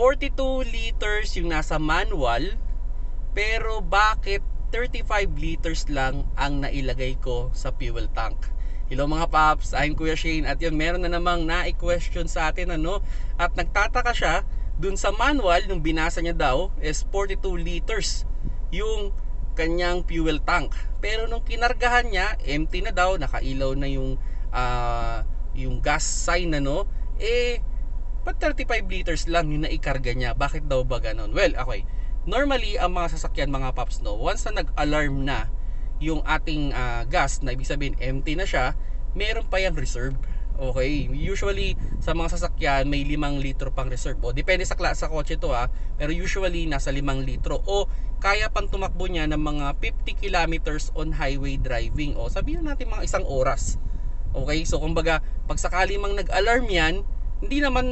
42 liters yung nasa manual, pero bakit 35 liters lang ang nailagay ko sa fuel tank? Hello mga paps, I'm Kuya Shane. At yun meron na namang na-question sa atin ano? At nagtataka siya dun sa manual nung binasa niya daw is 42 liters yung kanyang fuel tank. Pero nung kinargahan niya, empty na daw, nakailaw na yung ah, yung gas sign ano, eh Ba't 35 liters lang yung naikarga niya? Bakit daw ba ganun? Well, okay. Normally, ang mga sasakyan, mga paps, no, once na nag-alarm na yung ating ah, gas, na ibig sabihin empty na siya, meron pa yung reserve. Okay, usually sa mga sasakyan may 5 litro pang reserve. O depende sa klase sa kotse to ha, pero usually nasa 5 litro o kaya pang tumakbo niya ng mga 50 kilometers on highway driving. O sabihin natin mga isang oras. Okay, so kumbaga pag sakali mang nag-alarm yan, hindi naman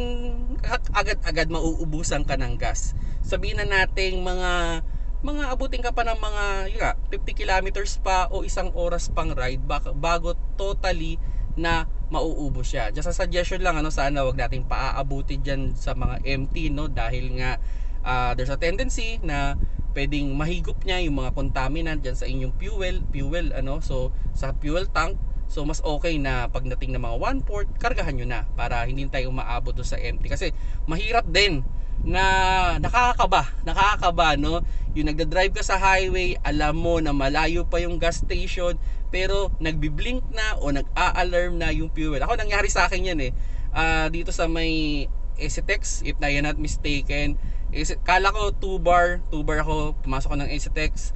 agad-agad mauubusan ka ng gas. Sabihin na natin mga mga abutin ka pa ng mga yun nga, 50 kilometers pa o isang oras pang ride bago totally na mauubos siya. Just a suggestion lang ano sana wag nating paaabuti diyan sa mga empty no dahil nga ah, there's a tendency na pwedeng mahigop niya yung mga contaminant diyan sa inyong fuel, fuel ano. So sa fuel tank So mas okay na pagdating ng mga one port, kargahan nyo na para hindi tayo umaabot doon sa empty. Kasi mahirap din na nakakakaba, nakakakaba no. Yung nagda-drive ka sa highway, alam mo na malayo pa yung gas station, pero nagbi-blink na o nag-a-alarm na yung fuel. Ako nangyari sa akin yan eh. Ah, dito sa may Esitex, if I am not mistaken, is kala ko 2 bar, 2 bar ako, pumasok ko ng Esitex.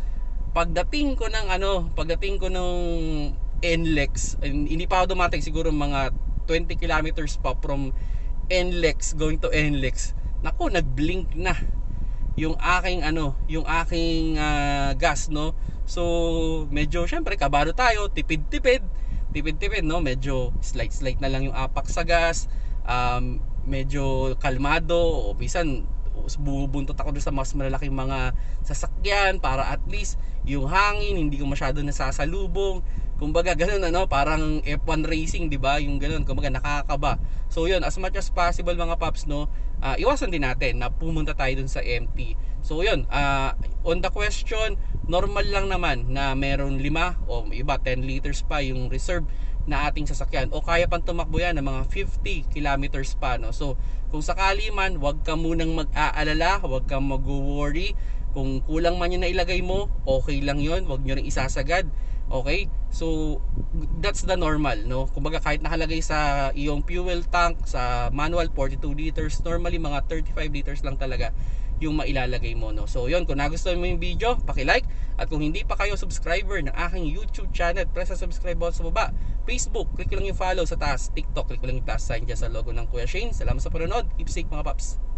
Pagdating ko ng ano, pagdating ko nung NLEX, hindi pa ako dumating siguro mga 20 kilometers pa from NLEX going to NLEX. Nako, nag-blink na yung aking ano, yung aking ah, gas, no? So, medyo syempre kabado tayo, tipid-tipid, tipid-tipid, no? Medyo slight-slight na lang yung apak sa gas. Um, medyo kalmado o bisan bubuntot ako doon sa mas malalaking mga sasakyan para at least yung hangin hindi ko masyado nasasalubong kumbaga ganun ano parang F1 racing di ba? Yung ganun kumbaga nakakaba. So yun as much as possible mga paps no ah, iwasan din natin na pumunta tayo dun sa empty so yun ah, on the question normal lang naman na meron 5 o iba 10 liters pa yung reserve na ating sasakyan. O kaya pang tumakbo yan ng mga 50 kilometers pa no? So kung sakali man wag ka munang mag-aalala wag kang mag-worry kung kulang man yung nailagay mo okay lang yon wag nyo rin isasagad okay so that's the normal no kumbaga kahit nakalagay sa iyong fuel tank sa manual 42 liters normally mga 35 liters lang talaga yung mailalagay mo no. So yun, kung nagustuhan mo yung video, paki-like at kung hindi pa kayo subscriber ng aking YouTube channel, press sa subscribe button sa baba. Facebook, click lang yung follow sa taas. TikTok, click lang yung taas sign dyan sa logo ng Kuya Shane. Salamat sa panonood. Keep safe mga paps.